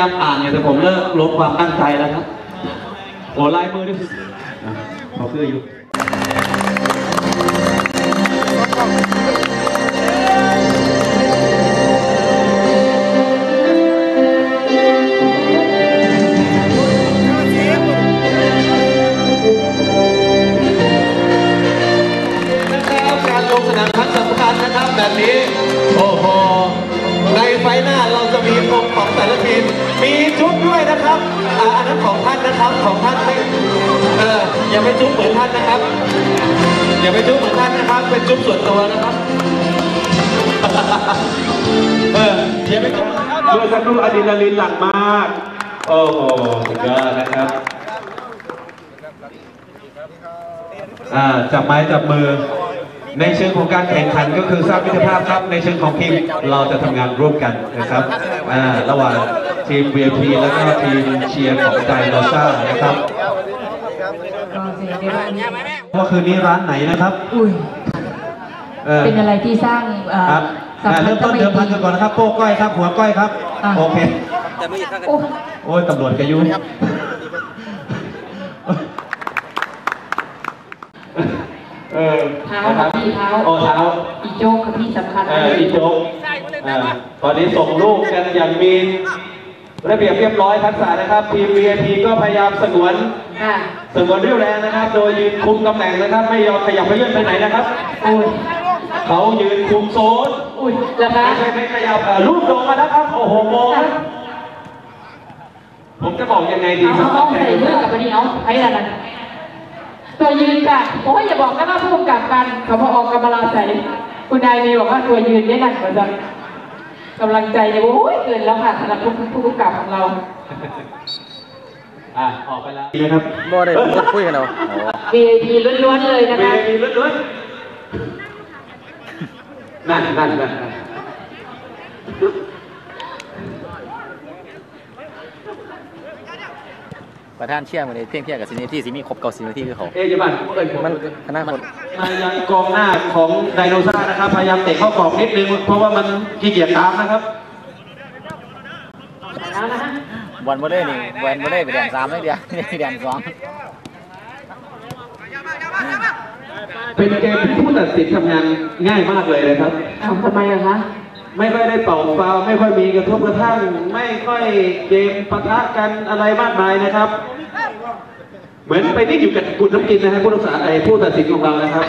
ยามอ่านเนี่ยแต่ผมเลิกลบความตั้งใจแล้วครับโอ้ลายมือนี่คือเขาคืออยู่ นะครับ อย่าไปจุ๊บเหมือนท่านนะครับ เป็นจุ๊บส่วนตัวนะครับ เอออย่าไปจุ๊บเมื่อสักครู่อะดรีนาลีนหลั่งมาก โอ้โหสุดยอดนะครับอ่าจับไม้จับมือ ในเชิงของการแข่งขันก็คือสร้างมิตรภาพครับ ในเชิงของทีมเราจะทำงานร่วมกันนะครับอ่าระหว่างทีม VIP แล้วก็ทีมเชียร์ของไดโนซ่านะครับ ว่าคืนนี้ร้านไหนนะครับอุ้ยเออเป็นอะไรที่สร้างเอ่อครับสัมอ่าพันเริ่มธ์ต้นเดิมพันกันก่อนนะครับโป้ก้อยครับหัวก้อยครับอะโอเคโอ้โอ้ยตำรวจกระยุยเออเท้าค่ะพี่เท้าโอ้เท้าอีโจ๊กค่ะพี่สำคัญเอออีโจ๊กเออตอนนี้ส่งลูกกันอย่างมีระเบียบเรียบร้อยทักษะนะครับ ทีม VIP ก็พยายามสงวน ค่ะสงวนเรี่ยวแรงนะครับ โดยยืนคุมตำแหน่งนะครับ ไม่ยอมขยับไปเลื่อนไปไหนนะครับอุ้ยเขายืนคุมโซนอุ้ยแล้วคะไม่ใช่ไม่ขยับเอ่อลูกโดงมาแล้วครับ โอ้โหโมงครับผมจะบอกยังไงดีเอาเอาเอาใส่เลือดกับวันนี้เอาไอ้นั่นน่ะตัวยืนกะโอ้ยอย่าบอกนะว่าผู้กำกับกันเขาพอออกกำลังใส่คุณนายมีบอกว่าตัวยืนเนี่ยหนักกว่าจังกำลังใจเนี่ยโอ้ยเกินแล้วค่ะสำหรับผู้ผู้กำกับของเรา อะออกไปแล้วนะครับบ่ได้บ่คุยกันเอา VIP ล้วนๆเลยนะมีคะมีเลือดด้วยนั่นนั่นนั่นนั่นประธานเชี่ยร์มื้อนี้เที่ยงเที่ยงกับสิบนาทีสิมีครบเก่าสิบนาทีคือเขาเอ๊ะเดี๋ยวบ้านเอ้ยผมมันคณะคนมายังกองหน้าของไดโนซ่านะครับ พยายามเตะเข้ากรอบนิดนึงเพราะว่ามันขี้เกียจตามนะครับ แล้วนะฮะ บอลบ่ได้นี่บอลบ่ได้ไปแดนสามเลยเดียวไม่ได้ไปแดนสองเป็นเกมที่ผู้ตัดสินทำงานง่ายมากเลยนะครับเอาทำไมอะคะไม่ค่อยได้เป่าฟาวไม่ค่อยมีกระทบกระทั่ง ไม่ค่อยเกมปะทะกันอะไรมากมายนะครับ เหมือนไปนี่อยู่กับกุดน้ำกินนะฮะผู้รักษาไอ้ผู้ตัดสินของเรานะครับ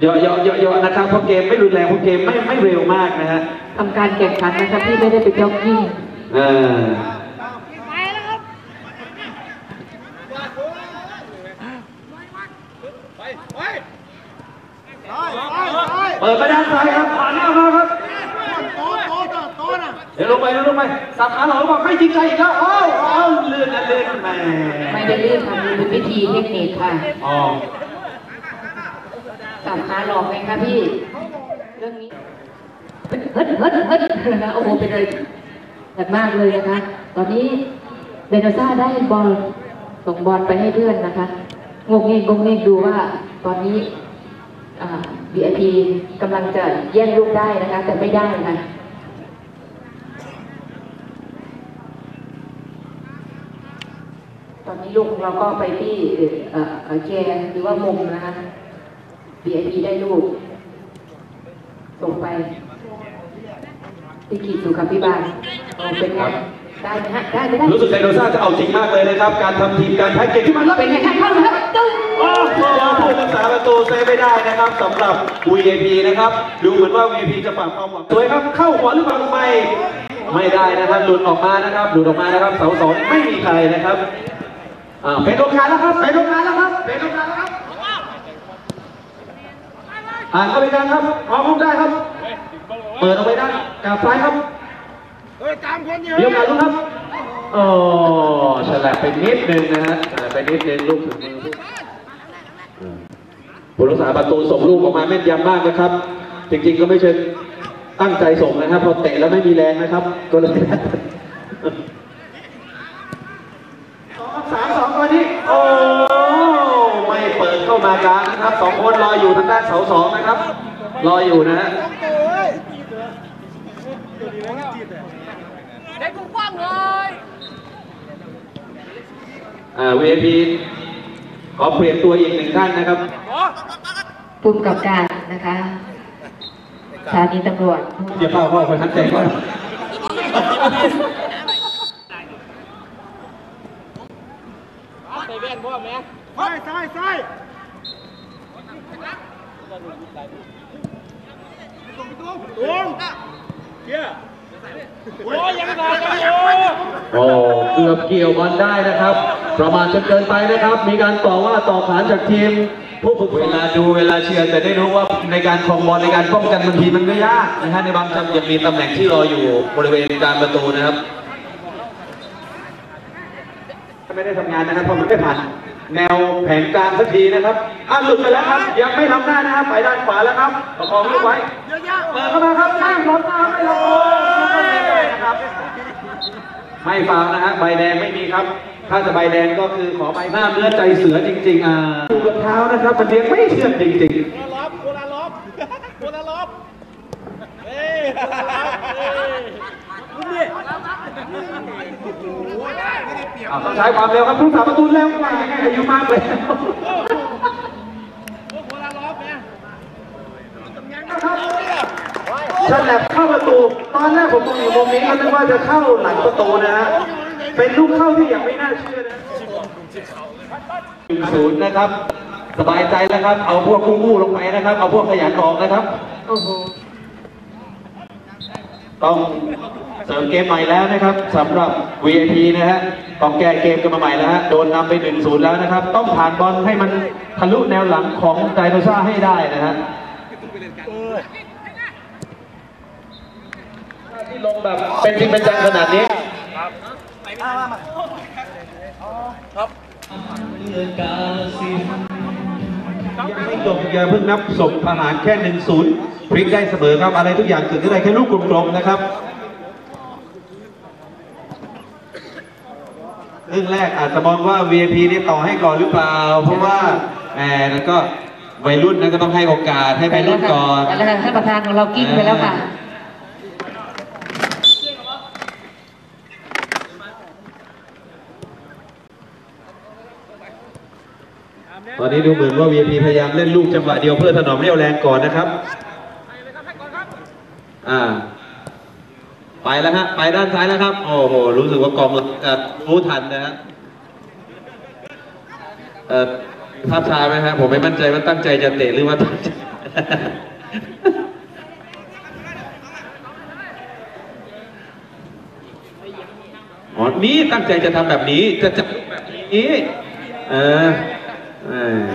เยาะเยาะเยาะเยาะนะครับเพราะเกมไม่รุนแรงเพราะเกมไม่ไม่เร็วมากนะฮะทำการแข่งขันนะครับพี่ไม่ได้ไปจ็อกกิ้งเออ เปิดไปด้านซ้ายครับผ่านหน้ามาครับเดี๋ยวลงไปเดี๋ยวลงไปสับขาหลอกบอกให้จริงใจอีกแล้วอ้าวอ้าวเลื่อนนะเลื่อนแหมไม่ได้รีบทำเป็นวิธีเทคนิคค่ะอ๋อสับขาหลอกไงคะพี่เรื่องนี้เฮิดเฮิดเฮิดเฮิดนะคะโอ้โหเป็นอะไรแบบมากเลยนะคะ ตอนนี้เดนโนซ่าได้บอลส่งบอลไปให้เพื่อนนะคะงงเงงงงเงงดูว่าตอนนี้อ่า VIP กำลังจะแย่งลูกได้นะคะ แต่ไม่ได้ค่ะตอนนี้ลูกของเราก็ไปที่เอ่อเอ่อแกนหรือว่ามุมนะคะ VIP ได้ลูก ส่งไปที่ขีดสุขาพิบาลโอ้เป็นไงได้ไหมฮะได้ไหมได้ รู้สึกไดโนซ่าจะเอาจริงมากเลยนะครับ การทำทีมการแพ็กเกจที่มันรับเป็นไงคะเข้าแล้วตึ้งโอ้โห ผู้รักษาประตูเซฟไม่ได้นะครับสำหรับ VIP นะครับ ดูเหมือนว่า VIP จะฝากความหวังสวยครับ เข้าหัวหรือเปล่าไม่ไม่ได้นะครับหลุดออกมานะครับหลุดออกมานะครับเสาสองไม่มีใครนะครับอ่าเป็นโอกาสแล้วครับเป็นโอกาสแล้วครับเป็นโอกาสแล้วครับอ่านเข้าไปกันครับพร้อมลุกได้ครับ เปิดออกไปด้านกาบซ้ายครับเดี๋ยวกันลูกครับโอ้ฉลับไปนิดนึงนะฮะฉลับไปนิดนึงลูกถึงมือ ผู้รักษาประตูส่งลูกออกมาแม่นยำมากนะครับ จริง ๆ ก็ไม่เชิงตั้งใจส่งนะครับ พอเตะแล้วไม่มีแรงนะครับ ก็เลยสามสองตัวนี้โอ้ไม่เปิดเข้ามากลางนะครับสองคนรออยู่ทางด้านเสาสองนะครับ รออยู่นะฮะอ่า VIP ขอเปลี่ยนตัวอีกหนึ่งท่านนะครับภูมิกับการนะคะสถานีตำรวจอย่าเฝ้าเข้าไปทันใจก่อนโอ้เกือบเกี่ยวบอลได้นะครับ ประมาทจนเกินไปนะครับ มีการต่อว่าต่อขานจากทีม ผู้ฝึกเวลาดูเวลาเชียร์จะได้รู้ว่าในการครองบอลในการป้องกันบางทีมันก็ยากนะฮะในบางจังหวะยังมีตำแหน่งที่รออยู่บริเวณกลารประตูนะครับ ไม่ได้ทำงานนะครับเพราะมันไม่ผ่านแนวแผนการสักทีนะครับอะหลุดไปแล้วครับ ยังไม่ล้ำหน้านะครับไปด้านขวาแล้วครับ ประคองลูกไว้ เปิดเข้ามาครับนั่งล้ำหน้าไม่ล้ำโอ้นะครับ ไม่ฟาวนะฮะใบแดงไม่มีครับ ถ้าจะใบแดงก็คือขอใบหน้าเนื้อใจเสือจริง ๆ อ่าดูกับเท้านะครับมันเลี้ยงไม่เชื่อจริงๆเอาต้องใช้ความเร็วครับผู้สาประตูเร็วกว่าอายุมากเลย ฉลับเข้าประตู ตอนแรกผมมองอยู่มุมนี้ก็นึกว่าจะเข้าหลังประตูนะฮะ เป็นลูกเข้าที่ยังไม่น่าเชื่อนะหนึ่งศูนย์นะครับ สบายใจแล้วครับ เอาพวกกู้ๆลงไปนะครับ เอาพวกขยันออกนะครับโอ้โหต้องเสริมเกมใหม่แล้วนะครับสำหรับ VIP นะฮะต้องแก้เกมกันมาใหม่แล้วฮะโดนนำไป1นศูนย์แล้วนะครับ ต้องผ่านบอลให้มันทะลุแนวหลังของไดโนซ่าให้ได้นะฮะ ที่ลงแบบเป็นจริงเป็นจังขนาดนี้ยังไม่จบอย่าเพิ่งนับส่งทหารแค่หนึ่งศูนย์พลิกได้เสมอครับอะไรทุกอย่างเกิดขึ้นได้แค่ลูกกลมๆนะครับเรื่องแรกอาจจะมองว่า VIP นี่ต่อให้ก่อนหรือเปล่า เพราะว่าแหมแล้วก็วัยรุ่นนั้นก็ต้องให้โอกาสให้วัยรุ่นก่อนไปแล้วค่ะท่านประธานของเรากิ้งไปแล้วค่ะ ตอนนี้ดูเหมือนว่า VIP พยายามเล่นลูกจังหวะเดียวเพื่อถนอมเรี่ยวแรงก่อนนะครับอ่าไปแล้วฮะไปด้านซ้ายแล้วครับ โอ้โห รู้สึกว่ากองหลังจะรู้ทันนะฮะเออภาพช้าไหมฮะผมไม่มั่นใจว่าตั้งใจจะเตะหรือว่าตั้งใจอ๋อ นี่ตั้งใจจะทำแบบนี้ จะจับแบบนี้ เออ เออ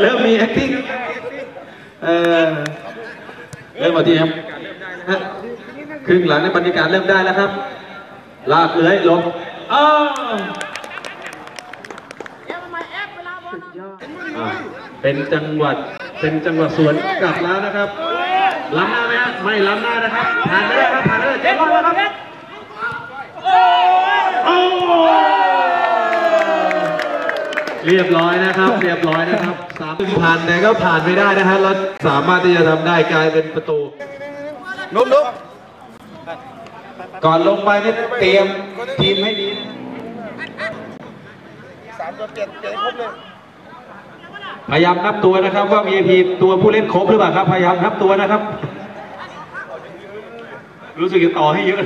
เริ่มมี acting เออเริ่มมาทีครับฮะครึ่งหลังในบรรยากาศเริ่มได้แล้วครับ ลากเลื้อยลงอ้าวอ่าเป็นจังหวัดเป็นจังหวัดสวนกลับแล้วนะครับล้ำหน้าไหมฮะไม่ล้ำหน้านะครับผ่านไปแล้วครับผ่านไปแล้วเจ๊รอดแล้วครับโอ้ เรียบร้อยนะครับ เรียบร้อยนะครับสามผ่านแต่ก็ผ่านไม่ได้นะฮะเราสามารถที่จะทำได้กลายเป็นประตูนุ่มนุ่มก่อนลงไปนี่เตรียมทีมให้ดีนะสามตัวเปลี่ยนเปลี่ยนให้ครบเลยพยายามนับตัวนะครับว่า VIP ตัวผู้เล่นครบหรือเปล่าครับ พยายามนับตัวนะครับ รู้สึกจะต่อให้เยอะ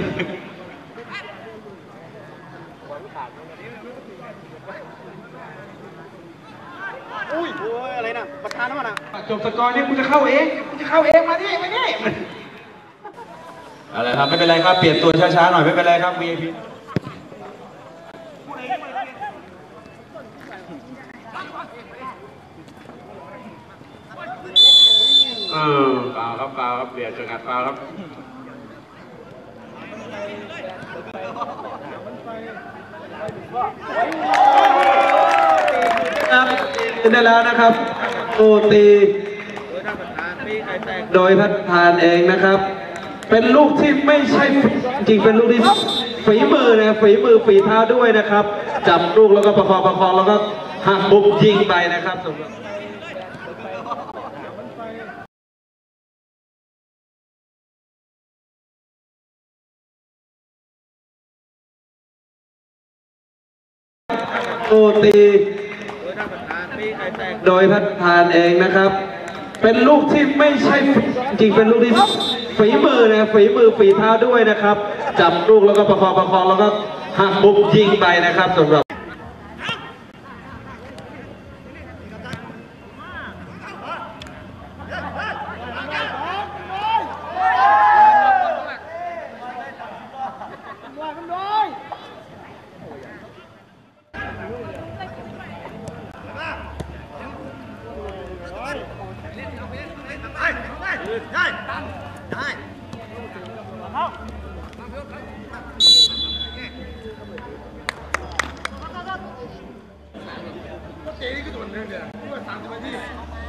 อุ้ยโอ้ยอะไรนะประธานน้ำมันอะ จบสกอร์นี่กูจะเข้าเองกูจะเข้าเองมาดิมาดิอะไรครับไม่เป็นไรครับเปลี่ยนตัวช้าๆหน่อยไม่เป็นไรครับ VIP เออเปล่าครับเปล่าครับเปลี่ยนจังหวัดเปล่าครับครับได้แล้วนะครับ โอตีโดยพัดพานเองนะครับ เป็นลูกที่ไม่ใช่จริงเป็นลูกที่ฝีมือนะฝีมือฝีเท้าด้วยนะครับ จับลูกแล้วก็ประคองประคองแล้วก็หักบุกยิงไปนะครับโอตี โดยพัฒพานเองนะครับ เป็นลูกที่ไม่ใช่จริงเป็นลูกที่ฝีมือนะฝีมือฝีเท้าด้วยนะครับ จับลูกแล้วก็ประคองประคองแล้วก็หักบุกยิงไปนะครับสำหรับ 这边过啥？过地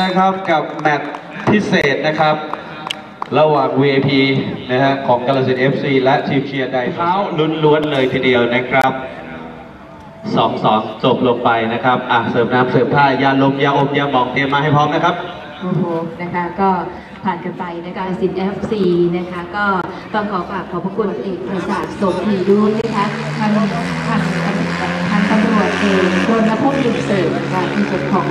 นะครับกับแมตช์พิเศษนะครับ ระหว่าง VIP นะฮะของกาลสิน FC และทีมเชียร์ไดเท้าล้วนๆเลยทีเดียวนะครับสองสองจบลงไปนะครับ อะเสิร์ฟน้ำเสิร์ฟท่ายาลมยาอมยาหมองเตรียมมาให้พร้อมนะครับ โอ้โหนะคะก็ผ่านกันไปนะคะสิน FC นะคะ ก็ต้องขอกราบขอบพระคุณเอกประสาทสมพีด้วยนะคะทางทางทางตำรวจเองรณพงศ์ลิมเสริมนะคะในส่วนของ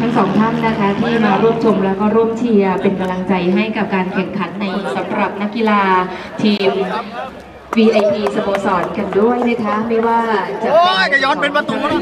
ทั้งสองท่านนะคะที่มาร่วมชมแล้วก็ร่วมเชียร์เป็นกำลังใจให้กับการแข่งขันในสำหรับนักกีฬาทีม VIP สโมสรกันด้วยนะคะไม่ว่าจะโอ้ยกย้อนเป็นประตูแล้ว